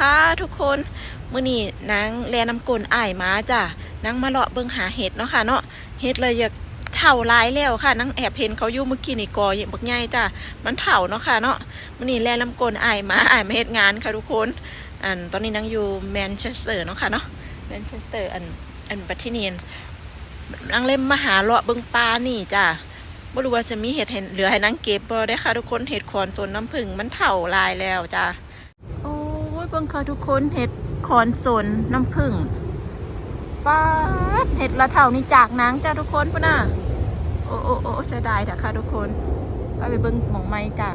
ค่ะทุกคนมื้อนี้นางแลน้ำกลนอ้ายมาจ้ะนางมาเลาะเบิ่งหาเห็ดเนาะค่ะเนาะเห็ดเลยอยากเถ่าลายแล้วค่ะนางแอบเห็นเขาอยู่เมื่อกี้นี่กออย่างบักใหญ่จ้ะมันเถ่าเนาะค่ะเนาะมื้อนี้แลน้ำกลนอ้ายมาอ้ายมาเฮ็ดงานค่ะทุกคนอันตอนนี้นางอยู่แมนเชสเตอร์เนาะค่ะเนาะแมนเชสเตอร์อันอันประเทศนี้นางเล่มมาหาเลาะเบิ่งปลานี่จ้ะบ่รู้ว่าจะมีเห็ดเห็นเหลือให้นางเก็บบ่ได้ค่ะทุกคนเห็ดคอนโซนน้ำผึ้งมันเถ่าลายแล้วจ้าโอ้ เบิ่งค่ะทุกคนเห็ดคอนโซนน้ำผึ้งป้าเห็ดละเท่านี้จากนางจ้าทุกคนปุ่นน่ะโอ้โอ้โอ้เสียดายแต่ค่ะทุกคนไปไปเบิ่งหมองไม้จ้า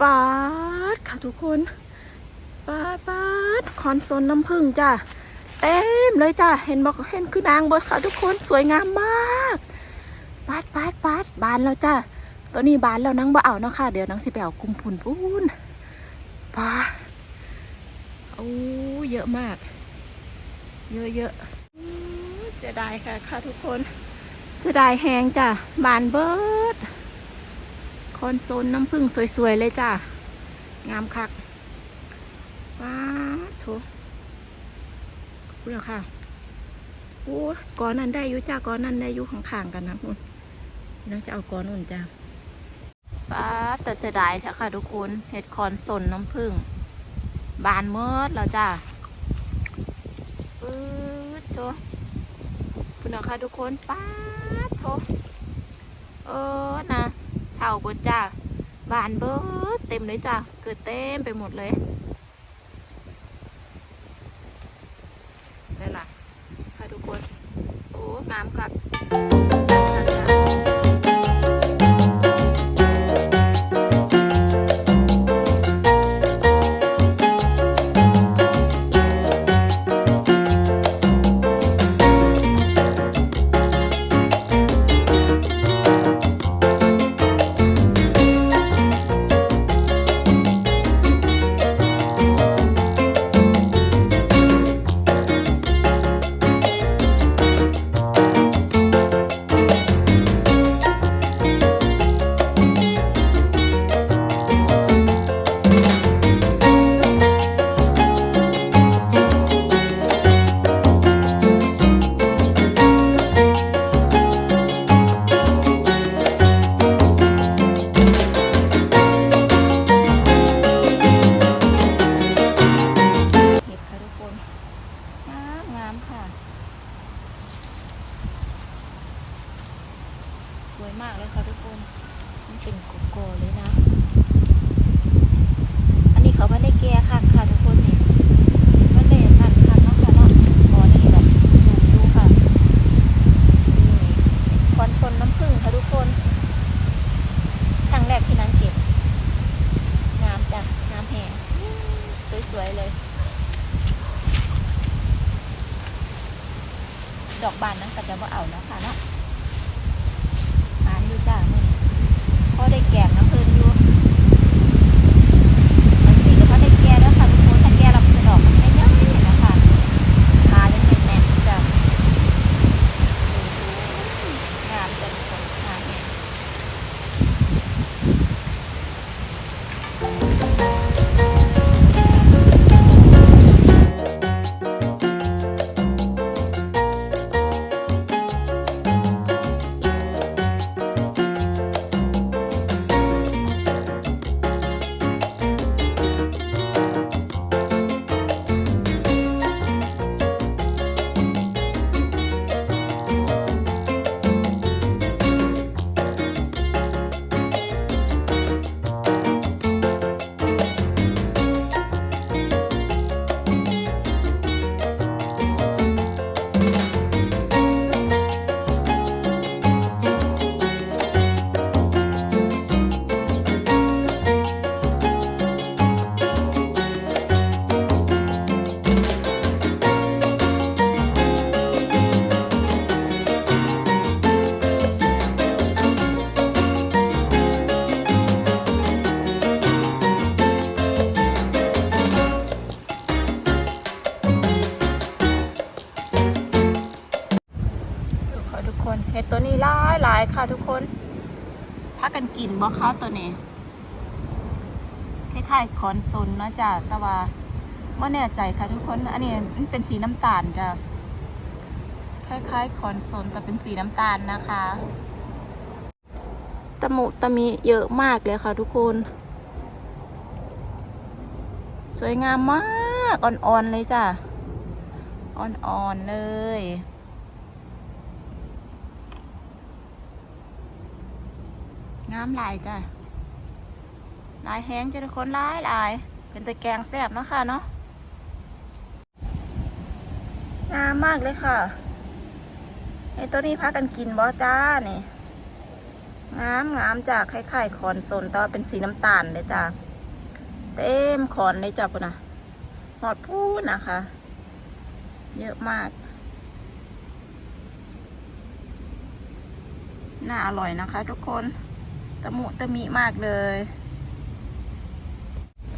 ป้าดค่ะทุกคนป้าป้าดคอนโซนน้ำผึ้งจ้าเต็มเลยจ้าเห็นบอกเห็นคือนางบ่ค่ะทุกคนสวยงามมากปาดปาดปาดบานแล้วจ้าตัวนี้บานแล้วนังบ่เอาเนาะค่ะเดี๋ยวนังสิไปเอากุมพุ่นพูนปา โอ้เยอะมาก เยอะเยอะๆอู้เสียดายค่ะค่ะทุกคนเสียดายแหงจ้ะบานเบิดคอนโซลน้ำผึ้งสวยๆเลยจ้ะ งามคักว้าโถพูดแล้วค่ะโอ้ก้อนนั้นได้อยู่จ้าก้อนนั้นได้อยู่ข้างๆกันนะคุณน้องจะเอาก้อนอุ่นจ้าป้าดแต่เสียดายแท้ค่ะทุกคนเห็ดคอนสนน้ำผึ้ง บานเมดแล้วจ้าปื๊ดโถคุณน้องค่ะทุกคนป้าโถเออนะเท่าบนจ้าบานเบิดเต็มเลยจ้าเกิดเต็มไปหมดเลย กินบ่คะตัวนี้คล้ายๆคอนซุนนะจ้ะแต่ว่าว่าแน่ใจค่ะทุกคน อันนี้มันเป็นสีน้ำตาลจ้ะคล้ายๆคอนโซลแต่เป็นสีน้ำตาลนะคะตะมุตะมีเยอะมากเลยค่ะทุกคน สวยงามมาก อ่อนๆเลยจ้ะ อ่อนๆเลย งามหลายจ้ะหลายแห้งจ้ะทุกคนหลายหลาย เป็นตะแกรงแซ่บนะค่ะเนาะงามมากเลยค่ะไอ้ตัวนี้พักกันกินบอจ้านี่งามงามจากไข่ไข่ขอนสนแตว่าเป็นสีน้ำตาลเลยจ้าเต็มขอนเลยจ้าปุ่นนะหอดพูดนะคะ เยอะมากน่าอร่อยนะคะทุกคน ตะมุตะมิมากเลย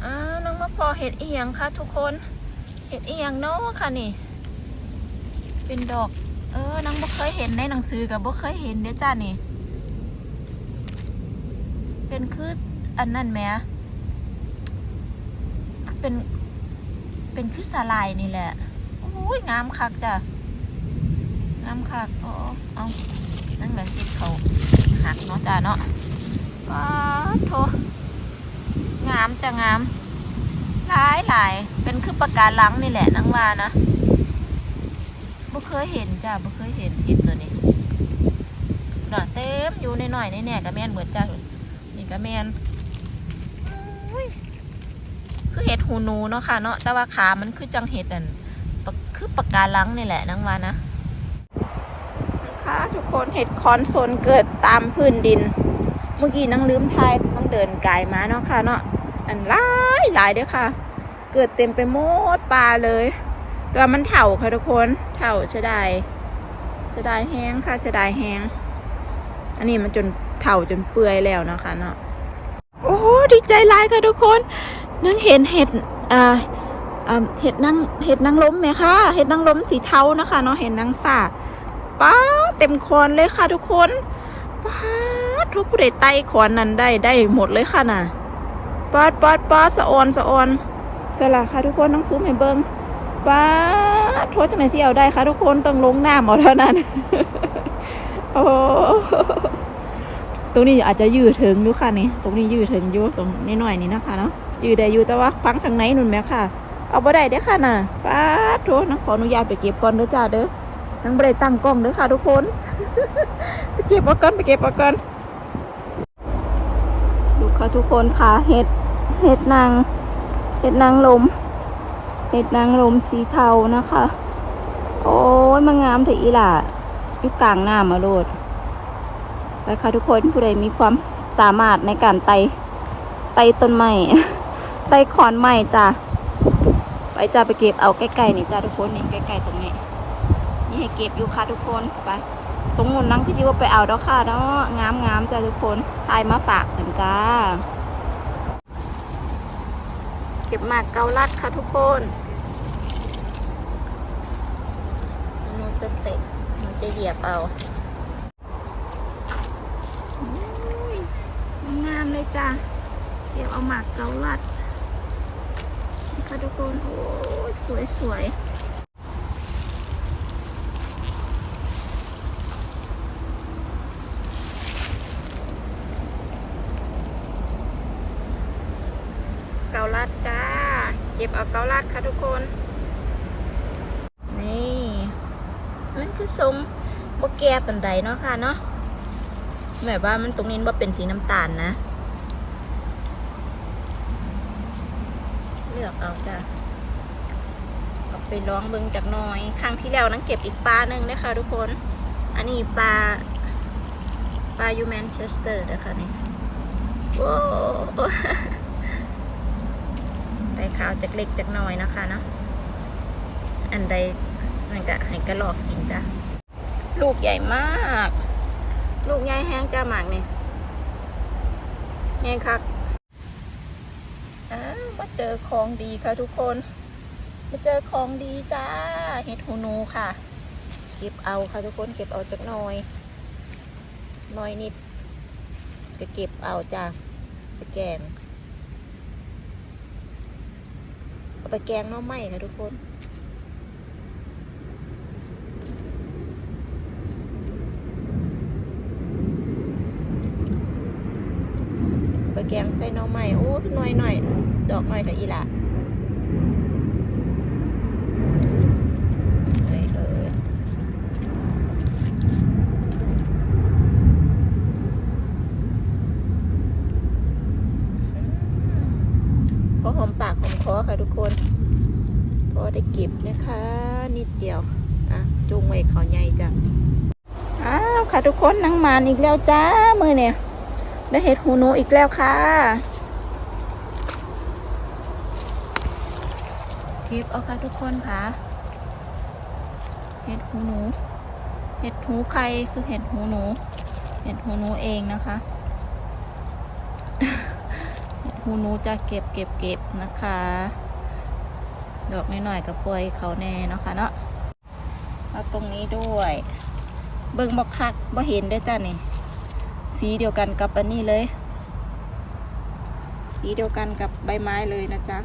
อ่าน้องมาพอเห็ดเอียงค่ะ ทุกคน เห็ดเอียงเนาะค่ะนี่ เป็นดอก เออนังบ่เคยเห็นในหนังสือกับบ่เคยเห็นเด้จ้านี่ เป็นคืออันนั้นแหมเป็น เป็นคือสาลายนี่แหละโอ้ยงามคักจ้ะงามคักอ๋อเอานั่นแหละที่เขาหักเนาะจ้าเนาะ ว้าโถงามจะงามหลายหลายเป็นคือปากการลังนี่แหละนังว่านะบ่เคยเห็นจ้าบ่เคยเห็นเห็ดตัวนี้น่ะเต็มอยู่ในหน่อยในแน่กระแมนเหมือนจ้านี่กระแมนคือเห็ดหูหนูเนาะค่ะเนาะแต่ว่าขามันคือจังเห็ดอันปะคือปากกาลังนี่แหละนังวานะค่ะทุกคนเห็ดคอนโซนเกิดตามพื้นดิน เมื่อกี้นั่งลืมทายต้องเดินไกลมาเนาะค่ะเนาะอันหลายหลายเด้อค่ะ เกิดเต็มไปหมดป่าเลยตัวมันเถ่าค่ะทุกคนเถ่าเสียดายเสียดายแห้งค่ะเสียดายแห้งอันนี้มันจนเถ่าจนเปื่อยแล้วนะคะเนาะโอ้ดีใจร้ายค่ะทุกคนนั่งเห็นเห็ดอ่าอ่าเห็ดนั่งเห็ดนางล้มไหมคะเห็ดนางล้มสีเทานะคะเนาะเห็นนางฝ่าป้าเต็มคอนเลยค่ะทุกคนป้า ทุกผู้ใดไต่คอนนั้นได้ได้หมดเลยค่ะน่ะป้าดป้าดป้าดสะออนสะออนแต่ละค่ะทุกคนต้องซูมให้เบิ้งป้าดโทษจังไหนที่เอาได้ค่ะ ทุกคนต้องลงหน้ำเอเท่านั้น โอ้ตรงนี้อาจจะยืดถึงอยู่ค่ะนี่ ตรงนี้ยืดถึงอยู่ตรงนี้หน่อยนี่นะคะเนาะยืดได้อยู่แต่ว่าฟังทางไหนนุ่นไหมค่ะ เอาบ่ได้เด้อค่ะน่ะป้าดโทษนะขออนุญาตไปเก็บก่อนเด้อจ้าเด้อนังบ่ได้ตั้งกล้องเด้อค่ะ ทุกคนไปเก็บเอาก่อนไปเก็บเอาก่อน ค่ะทุกคนค่ะเห็ดเห็ดนางเห็ดนางลม เห็ดนางรมสีเทานะคะ โอ้ยมางามเถออีหล่ะอยู่กลางหน้ามาโลดไปค่ะทุกคนผู้ใดมีความสามารถในการไต่ไต่ต้นไม้ไต่ขอนไม้จ้ะไปจ้าไปเก็บเอาใกล้ๆนี่จ้าทุกคนนี่ใกล้ๆตรงนี้นี่ให้เก็บอยู่ค่ะทุกคนไป ตรงนู้นนั่งที่ว่าไปเอาดอกค่ะเนาะงามงามจ้าทุกคนทายมาฝากกันจ้า เก็บหมากเกาลัดค่ะทุกคนหนูจะเตะหนูจะเหยียบเอาองามเลยจ้ะเก็บเอาหมากเกาลัดนี่ค่ะทุกคน โอ้สวยสวยเกาลัดจ้า เกาลัดค่ะทุกคน นี่มันคือทรงบแก่ปันใดเนาะค่ะเนาะแบบว่ามันตรงนี้ว่าเป็นสีน้ำตาลนะ เลือกเอาจ้ะเอาไปลองเบิงจากน้อย ครั้งที่แล้วนังเก็บอีกปลาหนึ่งนะคะทุกคน อันนี้ปลาปลายูแมนเชสเตอร์นะคะนี่โอ้ ขาวจากเล็กจากน้อยนะคะเนาะอันใดนั่นก็ให้กระหลอกกินจ้ะลูกใหญ่มาก ลูกใหญ่แห้งจ้าหมากนี่ไงคักอ้าวมาเจอของดีค่ะทุกคนมาเจอของดีจ้าเห็ดหูหนูค่ะ เก็บเอาค่ะทุกคนเก็บเอาจากน้อยน้อยนิดก็เก็บเอาจ้าไปแกง โอ้ เอา ไปแกงหน้อไม้ค่ะทุกคน ไปแกงใส่หน้อไม้โอ้หน่อยหน่อยดอกหน่อยกับอีละเอ้ยเอ้ยพอหอมปากหอมคอค่ะทุกคน พอได้เก็บนะคะ นิดเดียว อะจุงไว้เขาใหญ่จ้ะอ้าวค่ะทุกคนนั่งมานอีกแล้วจ้ามือเนี่ยได้เห็ดหูหนูอีกแล้วค่ะคลิปเอาค่ะทุกคนค่ะ เห็ดหูหนู เห็ดหูใครคือเห็ดหูหนู เห็ดหูหนูเองนะคะเห็ดหูหนูจะเก็บเก็บเก็บนะคะ ดอกน้อยๆกับปล่อยเขาแน่เนาะค่ะเนาะเอาตรงนี้ด้วย เบิ่งบ่คักบ่เห็นเด้จ้านี่ สีเดียวกันกับอันนี้เลย สีเดียวกันกับใบไม้เลยนะจ๊ะ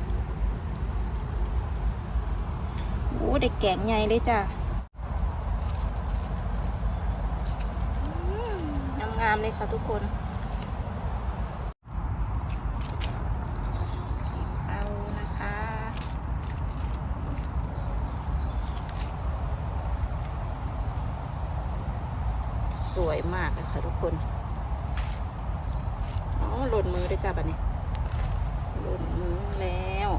โอ้ได้แกงใหญ่เลยจ้ะงามๆเลยค่ะทุกคนเก็บเอานะคะ สวยมาก เลยค่ะทุกคน อ๋อหล่นมือได้จ้าบัดนี้ หล่นมือแล้ว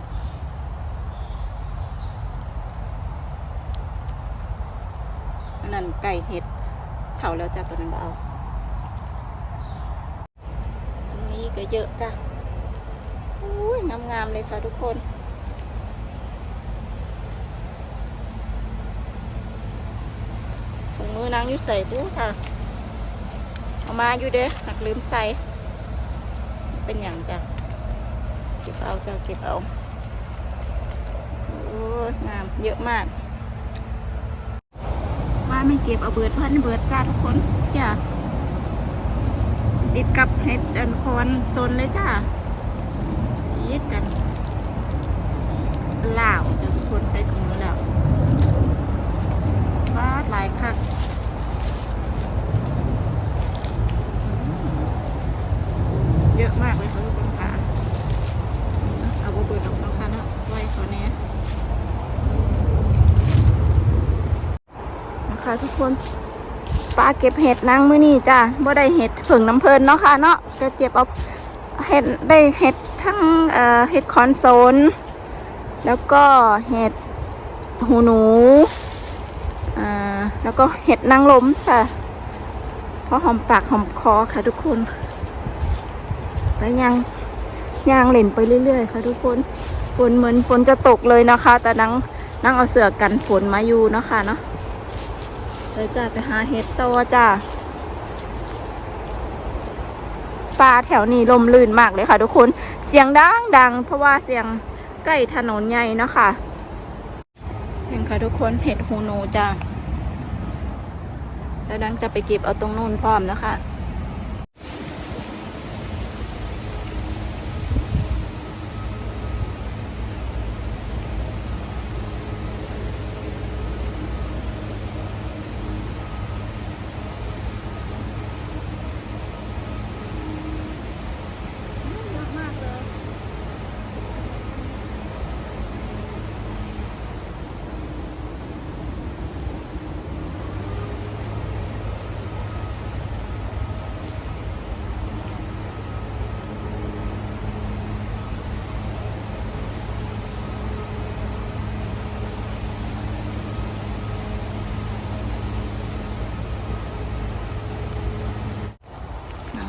อันนั้นไก่เห็ดเผาแล้วจ้าตัวนั้นบ่เอาตรงนี้ก็เยอะจ้ะอุ้ยงามๆเลยค่ะทุกคนถุงมือนางอยู่ใส่บูค่ะ เอามาอยู่เด้อหักลืมใส่ เป็นอย่างจ้ะ เก็บเอาจ้ะเก็บเอา โอ้งามเยอะมาก ว่าไม่เก็บเอาเบิดเพิ่นเบิดจ้าทุกคนจ้ะติดกับเห็ดจันคอนโซนเลยจ้ายิดกันลาวจ้ะทุกคนใส่ถุงแล้วว้าหลายคัก เยอะมากเลยค่ะทุกคนค่ะเอาบเบิดออกเนาะค่ะนะไว้เขาเนี้ยนะคะทุกคนปลาเก็บเห็ดนางมือนี่จ้ะบ่ได้เห็ดผึ่งน้ำเพลินเนาะค่ะเนาะก็เก็บเอาเห็ดได้เห็ดทั้งเอ่อเห็ดคอนโซนแล้วก็เห็ดหูหนูอ่าแล้วก็เห็ดนางลมค่ะเพราะหอมปากหอมคอค่ะทุกคน ไปยังยางเล่นไปเรื่อยๆ ค่ะทุกคนฝนเหมือนฝนจะตกเลยนะคะ แต่นังนั่งเอาเสือกันฝนมาอยู่เนาะคะเนาะเดี๋ยวจะไปหาเห็ดตัวจ้าปลาแถวนี้ลมลื่นมากเลยค่ะ ทุกคนเสียงดังดังเพราะว่าเสียงใกล้ถนนใหญ่เนาะค่ะเห็นค่ะทุกคนเห็ดหูหนูจ้าแล้วดังจะไปเก็บเอาตรงนู้นพร้อมนะคะ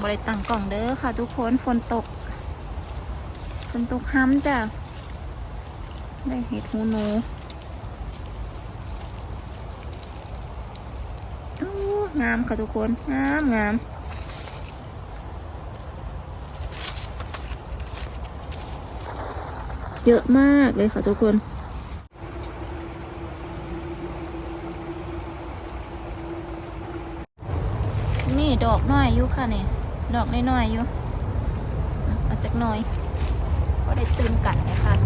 บริตังกล่องเด้อค่ะ ทุกคนฝนตกฝนตกห้ำจ้ะได้เห็ดหูหนูงามค่ะทุกคนงามงามเยอะมากเลยค่ะทุกคนนี่ดอกน้อยอยู่ค่ะนี่ ดอกน้อยๆอยู่เอาจากหน้อยก็ได้ตื่นกันเลยค่ะ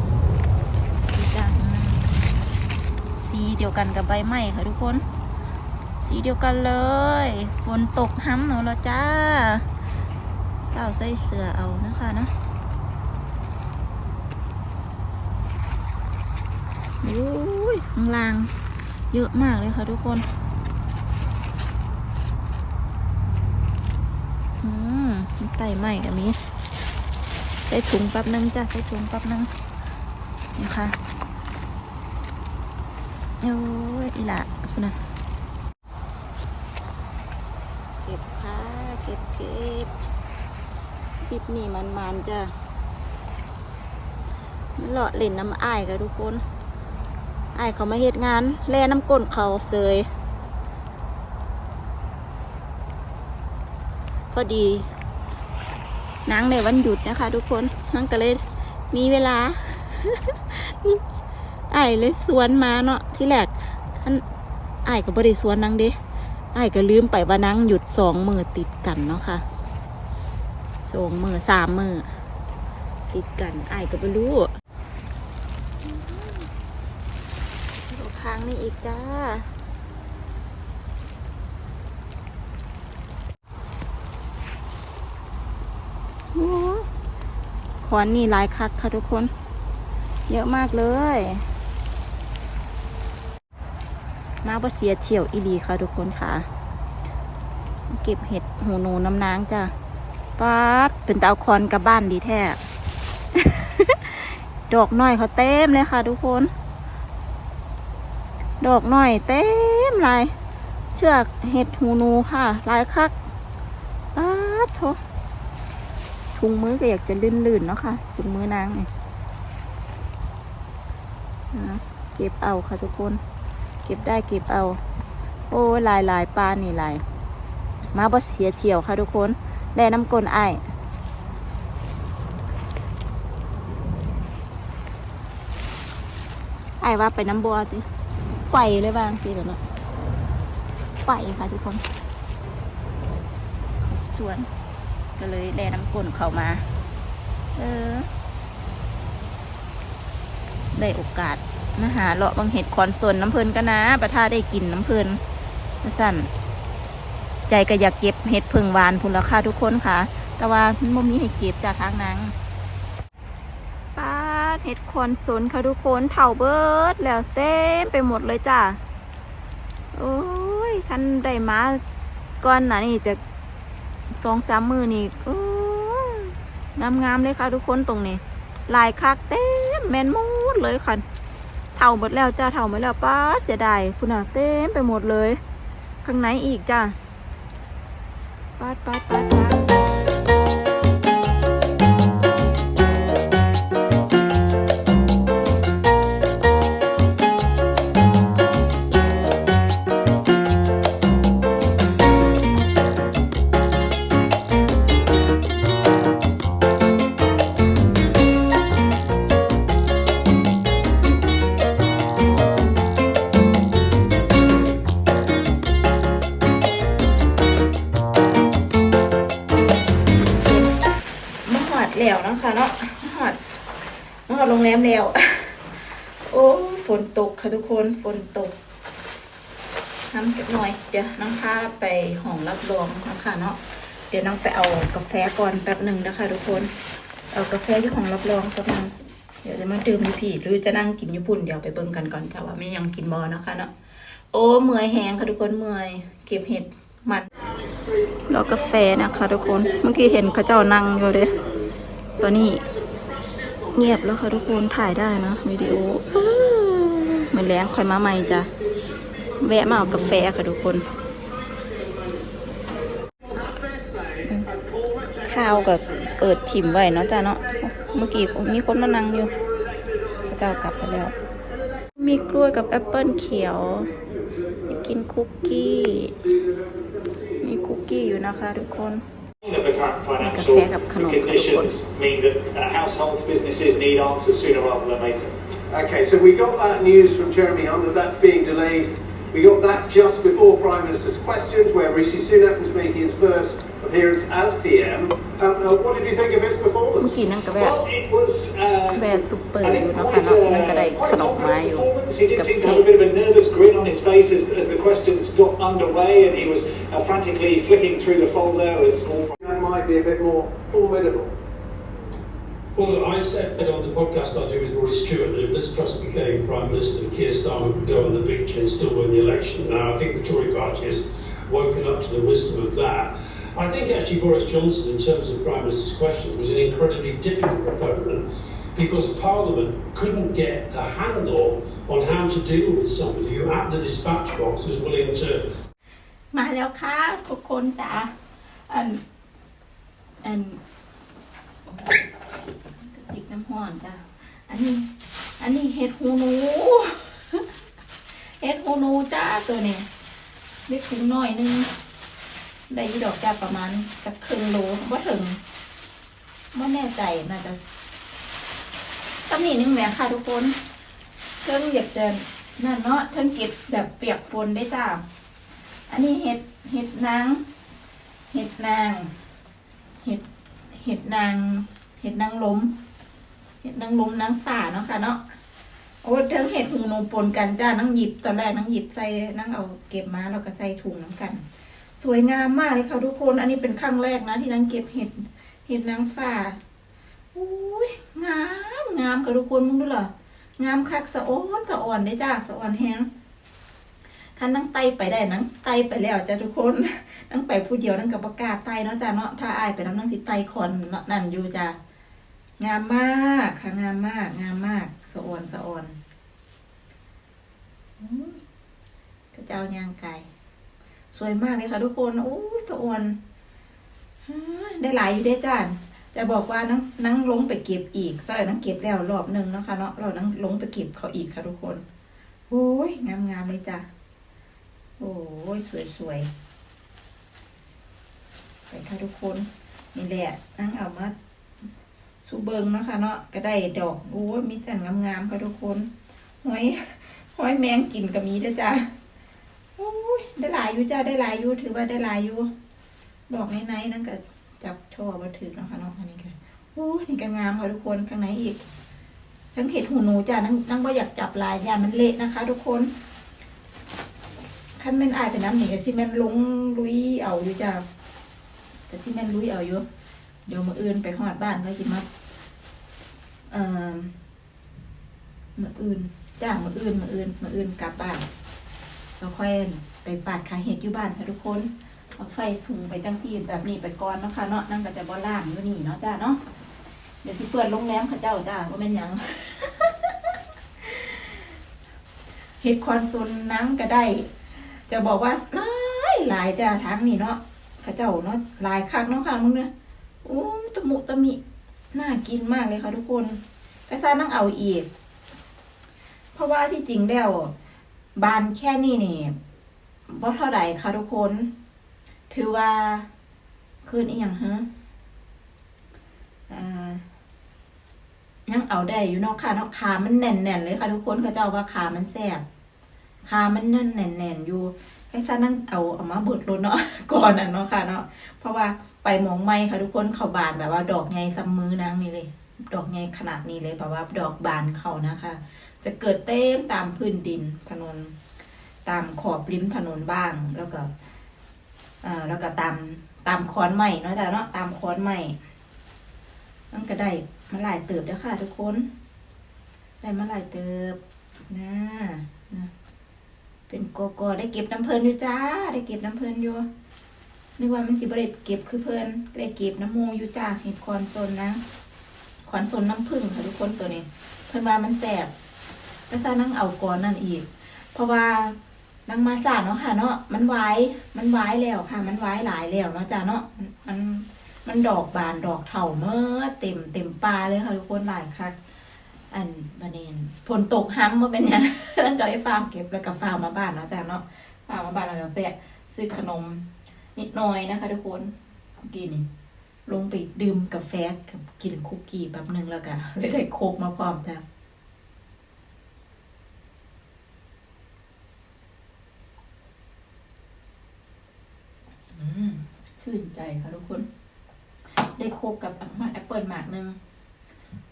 เดียวกันกับใบไม้ค่ะทุกคน สีเดียวกันเลยฝนตกห้ำเนาะแล้วจ้าเจ้าใส่เสือเอานะคะนะโอ้ยข้างล่างเยอะมากเลยค่ะทุกคน อืมไต่ใหม่กับมีใส่ถุงแป๊บนึงจ้ะใส่ถุงแป๊บนึงนะคะโอ้ยอีหละคุณนะเก็บค่ะเก็บเก็บคลิปนี้มันมันจ้ะมันเลาะเล่นน้ำอ้ายกับทุกคนอ้ายเขามาเฮ็ดงาน แล่น้ำก้นเขาเสย พอดีนางในวันหยุดนะคะ ทุกคนนางก็เลยมีเวลาไอ้เลยสวนมาเนาะที่แรกท่านไอ้ก็บริสวนนางเด้ไอ้ก็ลืมไปว่านางหยุดสองมือติดกันเนาะค่ะสองมือสามมือติดกันไอ้ก็ไม่รู้ดูค้างนี่อีกจ้า โอ้ ขวานนี่หลายคักค่ะทุกคน เยอะมากเลย มาบ่เสียเที่ยวอีดีค่ะทุกคนค่ะ เก็บเห็ดหูหนูน้ำนางจ้ะป๊าดเป็นตาเอาคอนกับบ้านดีแท้ ดอกน้อยเขาเต็มเลยค่ะทุกคน ดอกน้อยเต็มเลยเชือกเห็ดหูหนูค่ะลายคักป๊าดโถ ถุงมือก็อยากจะลื่นๆเนาะค่ะถุงมือนางเนี่ยนะเก็บเอาค่ะทุกคน เก็บได้เก็บเอา โอ้ลายลายปลานี่ลายมาบ่เสียเฉียวค่ะทุกคนแล่น้ำกลนไอ้ายไอว่าไปน้ำบัวสิไปเลยบ้างสิเดี๋ยวนะไปค่ะทุกคนส่วน ก็เลยแล่น้ำก้นเข้ามา เออ ได้โอกาสมาหาเลาะบางเห็ดคอนส่วนน้ำเพลินกันนะประท่าได้กินน้ำเพลินนะสั่นใจก็อยากเก็บเห็ดเพิงวานพุ่นราคาทุกคนค่ะ แต่ว่ามันบ่มีให้เก็บจากทางนังป้าดเห็ดคอนสนค่ะทุกคนเถ่าเบิดแล้วเต็มไปหมดเลยจ้ะโอ้ยคันได้มาก่อนหนะนี่จะ สองสามมือนี่งามงามเลยค่ะทุกคนตรงนี้ ลายคักเต็มแมนมูดเลยค่ะเท่าหมดแล้วจ้าเท่าหมดแล้วป้าเสียดายคุณน่ะเต็มไปหมดเลย ข้างในอีกจ้าป้าดป้าดป้าดป้าด มาหอดโรงแรมแล้ว โอ้ฝนตกค่ะทุกคนฝนตกทำเก็บหน่อย เดี๋ยวน้องพาไปห้องรับรองนะคะเนาะเดี๋ยวน้องไปเอากาแฟก่อนแป๊บหนึ่งนะคะทุกคน เอากาแฟอยู่ห้องรับรองแป๊บนึงเดี๋ยวจะมาดื่มอยู่พี่หรือจะนั่งกินญี่ปุ่นเดี๋ยวไปเบิ่งกันก่อนจ้าว่าไม่ยังกินบอนะคะเนาะโอ้เมื่อยแหงค่ะทุกคนเมื่อยเก็บเห็ดมันรอกาแฟนะคะทุกคนเมื่อกี้เห็นเขาเจ้านั่งอยู่เลยตอนนี้ เงียบแล้วค่ะทุกคนถ่ายได้นะวิดีโอเหมือนแรงคอยมาใหม่จ้ะแวะมาเอากาแฟค่ะทุกคนข้าวกับเปิดถิ่มไว้เนาะจ้ะเนาะเมื่อกี้มีคนมานั่งอยู่เขาเจ้ากลับไปแล้ว มีกล้วยกับแอปเปิลเขียวกินคุกกี้ มีคุกกี้อยู่นะคะทุกคน of the current financial conditions mean that uh, households, businesses need answers sooner rather than later. Okay, so we got that news from Jeremy Hunt that that's being delayed. We got that just before Prime Minister's questions, where Rishi Sunak was making his first appearance as PM. Um, uh, what did you think of his performance? Well, it was uh, quite, a, quite a confident performance. He did seem to have a bit of a nervous grin on his face as, as the questions got underway, and he was uh, frantically flicking through the folder as all That might be a bit more formidable. Well, I said on the podcast I do with Rory Stewart that if Liz Truss became Prime Minister, Keir Starmer would go on the beach and still win the election. Now, I think the Tory party has woken up to the wisdom of that. I think actually Boris Johnson, in terms of Prime Minister's questions, was an incredibly difficult opponent because Parliament couldn't get a handle on how to deal with somebody who at the dispatch box was willing to มาแล้วค่ะทุกคนจ้า อันอันกระติกน้ำห้อนจ้ะอันนี้ อันนี้เห็ดหูหนูเห็ดหูหนูจ้าตัวนี้เล็กถุงหน่อยนึงได้ยี่ดอกจ้าประมาณจะครึ่งโลว่าถึงว่าแน่ใจน่าจะตำหนินึงแหมค่ะทุกคนเครื่องเหยียบเจนนั่นเนาะเทิงเก็บแบบเปียกฝนได้จ้า อันนี้เห็ดเห็ดนาง เห็ดนาง เห็ดนางเห็ดนางล้มเห็ดนางล้มนางฝ่าเนาะค่ะเนาะโอ้เทิงเห็ดหูหนูปนกันจ้านั่งหยิบตอนแรกนั่งหยิบใส่นั่งเอาเก็บมาแล้วก็ใส่ถุงน้ำกัน สวยงามมากเลยค่ะทุกคน อันนี้เป็นครั้งแรกนะ ที่นั่งเก็บเห็ดเห็ดนางฝ่าอุ้ยงามงามค่ะทุกคนมึงดูเหรองามคักสะอ้อนสะอ่อนได้จ้าสะอ่อนแฮง ถ้านั่งไตไปได้นั่งไตไปแล้วจ้ะทุกคนนั่งไปผู้เดียวนั่งกับประกาศไตเนาะจ้ะเนาะถ้าอายไปน้ำนั่งสิไตคอนเนาะนั่นอยู่จ้ะงามมากค่ะงามมาก งามมากสะออนสะออนกระเจ้ายางไก่สวยมากเลยค่ะทุกคนโอ้ยสะออนได้หลายอยู่ได้จ้ะจะบอกว่านั่งนั่งลงไปเก็บอีกก็นั่งเก็บแล้วรอบหนึ่งเนาะคะเนาะเรานั่งลงไปเก็บเขาอีกค่ะทุกคนโอ้ยงามงามๆเลยจ้ะ โอ้ยสวยสวยๆไปค่ะทุกคนนี่แหละนั่งเอามาสูเบิงเนาะค่ะเนาะก็ได้ดอกโอ้ยมีจันงามๆค่ะทุกคนหอยหอยแมงกินก็มีด้วยจ้ะโอ้ยได้หลายอยู่จ้าได้หลายอยู่ถือว่าได้หลายอยู่ดอกไหนๆนั่นก็จับช่อมาถือเนาะค่ะเนาะอันนี้ค่ะโอ้ยนี่ก็งามค่ะทุกคนข้างในอีกทั้งเห็ดหูหนูจ้ะนั่งนั่งว่าอยากจับลายยามันเละนะคะ ทุกคน ขั้นแม่นอายไปน้ำหนีก็สิแม่นลงลุยเอาอยู่จ้าแต่สิแม่นลุยเอาอยู่เดี๋ยวมาอื่นไปหอดบ้านก็สิมาเอ่อมาอื่นจ้ามาอื่นมาอื่นมาอื่นกลับบ้านเราค่อยไปปาดขาเห็ดอยู่บ้านค่ะทุกคนเอาไฟถุงไปจังซี่แบบนี้ไปก่อนเนาะค่ะเนาะนั่นก็จะบ่ล่างอยู่นี่เนาะจ้าเนาะเดี๋ยวสิเปิดโรงแรมเขาเจ้าจ้าว่าแม่นยังเห็ดคอนโซนนังก็ได้ จะบอกว่าหลายหลายจ้าทางนี้เนาะข้าเจ้าเนาะหลายคักเนาะค่ะมึงเนี่ยโอ้ตะมุตะมิน่ากินมากเลยค่ะทุกคนกระซ่านั่งเอาอีก เพราะว่าที่จริงแล้วบานแค่นี้นี่บ่เท่าไหร่ค่ะทุกคน ถือว่าคืนอีหยังฮะอ่ายังเอาได้อยู่เนาะค่ะเนาะขามันแน่นๆเลยค่ะทุกคนเขาเจ้าว่าขามันแซ่บ ขามันแน่นแน่นๆอยู่ให้ซ่านั่งเอาเอามาเบิดรถเนาะก่อนอะเนาะค่ะเนาะเพราะว่าไปมองไม้ค่ะทุกคนเขาบานแบบว่า ดอกไงซัมมือนางนี่เลย ดอกไงขนาดนี้เลยแบบว่า ดอกบานเขานะคะ จะเกิดเต็มตามพื้นดินถนน ตามขอบริมถนนบ้างแล้วก็อ่าแล้วก็ตามตามคอนไม้เนาะจ้ะเนาะตามคอนไม้นั่นก็ได้มาหลายเติบแล้วค่ะ ทุกคน ได้มาหลายเติบ กโก้ได้เก็บน้ำเพลินอยู่จ้า ได้เก็บน้ำเพลินอยู่นึกว่ามันสิบริเก็บคือเพลินได้เก็บน้ำมูอยู่จ้าเห็ดคอนโซนนะคอนโซนน้ำผึ้งค่ะทุกคนตัวนี้ เพิ่นว่ามันแสบก็จะนั่งเอาก่อนนั่นอีก เพราะว่านั่งมาสาเนาะค่ะ เนาะมันไว้มันไว้แล้วค่ะ มันไว้หลายแล้วเนาะจ้าเนาะมันมันดอกบานดอกเถ่าเมื่อเต็มเต็มปลาเลยค่ะทุกคนหลายคัก อันบันเนนฝนตกห้ำว่าเป็นยังแล้วก็ได้ฟาร์มเก็บแล้วก็ฟาร์มมาบ้านเนาะจ้ะเนาะฟาร์มมาบ้านแล้วก็แฟะซื้อขนมนิดหน่อยนะคะ ทุกคนเอากินนี่ลงไปดื่มกาแฟกับกินคุกกี้แป๊บหนึ่งแล้วก็เลยได้โคกมาพร้อมจ้ะอืมชื่นใจค่ะทุกคน ได้โคกกับมาแอปเปิลหมากนึง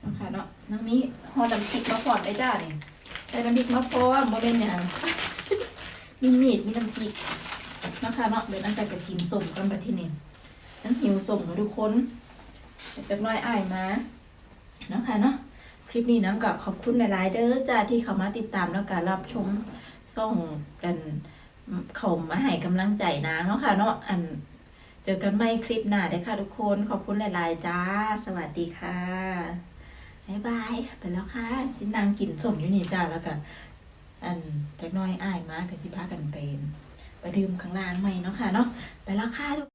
นะคะเนาะ น้องนี้ฮอลลัมปิกมาพร้อมได้จ้าเนี่ยแต่น้ำพริกมาพร้อมบ่เป็นอย่างมีมีดมีน้ำพริกนะคะเนาะเดี๋ยวนั่งจะกินส้มกันไปที่นี่นั่งหิวส้มกับทุกคนจะน้อยอ้ายมานะคะเนาะคลิปนี้น้ำกับขอบคุณหลายๆเด้อจ้าที่เข้ามาติดตามแล้วก็รับชมส่องกันเขามาให้กำลังใจนางเนาะค่ะเนาะอันเจอกันใหม่คลิปหน้าเด้ค่ะทุกคนขอบคุณหลาย ๆ จ้า สวัสดีค่ะ บายบายไปแล้วค่ะสินางกินสมอยู่นี่จ้าแล้วกันอันจากหน้อยอ้ายมากันที่พากันเป็นไปดื่มข้างล่างใหม่เนาะค่ะเนาะไปแล้วค่ะทุก